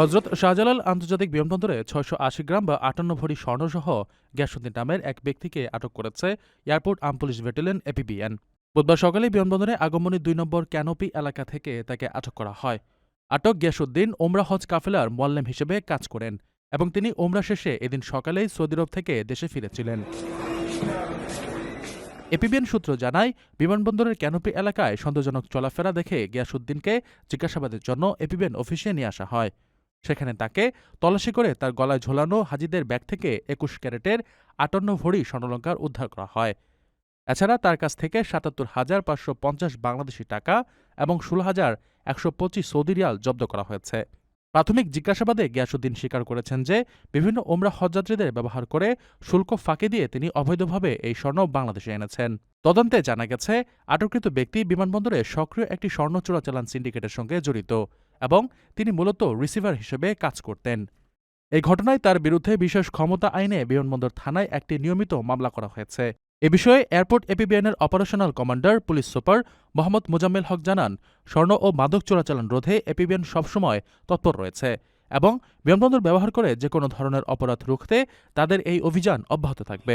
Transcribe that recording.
হজরত শাহজালাল আন্তর্জাতিক বিমানবন্দরে ছয়শো আশি গ্রাম বা আটান্ন ভরি স্বর্ণসহ গ্যাসুদ্দিন নামের এক ব্যক্তিকে আটক করেছে airport armed police battalion APBN. বুধবার সকালে বিমানবন্দরে আগমনী দুই নম্বর ক্যানোপি এলাকা থেকে তাকে আটক করা হয়। আটক গিয়াসুদ্দিন ওমরা হজ কাফেলার মোয়াল্লেম হিসেবে কাজ করেন এবং তিনি ওমরা শেষে এদিন সকালেই সৌদি আরব থেকে দেশে ফিরেছিলেন। এপিবিএন সূত্র জানায়, বিমানবন্দরের ক্যানোপি এলাকায় সন্দেহজনক চলাফেরা দেখে গিয়াসুদ্দিনকে জিজ্ঞাসাবাদের জন্য এপিবিএন অফিসে নিয়ে আসা হয়। সেখানে তাকে তল্লাশি করে তার গলায় ঝোলানো হাজিদের ব্যাগ থেকে একুশ ক্যারেটের আটান্ন ভরি স্বর্ণলঙ্কার উদ্ধার করা হয়। এছাড়া তার কাছ থেকে সাতাত্তর হাজার পাঁচশো পঞ্চাশ বাংলাদেশি টাকা এবং ষোলো হাজার একশো পঁচিশ সৌদি রিয়াল জব্দ করা হয়েছে। প্রাথমিক জিজ্ঞাসাবাদে গিয়াসুদ্দিন স্বীকার করেছেন যে, বিভিন্ন ওমরা হজযাত্রীদের ব্যবহার করে শুল্ক ফাঁকি দিয়ে তিনি অবৈধভাবে এই স্বর্ণ বাংলাদেশে এনেছেন। তদন্তে জানা গেছে, আটককৃত ব্যক্তি বিমানবন্দরে সক্রিয় একটি স্বর্ণ চোরাচালান সিন্ডিকেটের সঙ্গে জড়িত। এবং তিনি মূলত রিসিভার হিসেবে কাজ করতেন। এই ঘটনায় তার বিরুদ্ধে বিশেষ ক্ষমতা আইনে বিমানবন্দর থানায় একটি নিয়মিত মামলা করা হয়েছে। এ বিষয়ে airport এপিবিএনের operational commander, police super Mohammad Mozammel Haque জানান, স্বর্ণ ও মাদক চোরাচালান রোধে এপিবিএন সবসময় তৎপর রয়েছে এবং বিমানবন্দর ব্যবহার করে যে কোনো ধরনের অপরাধ রুখতে তাদের এই অভিযান অব্যাহত থাকবে।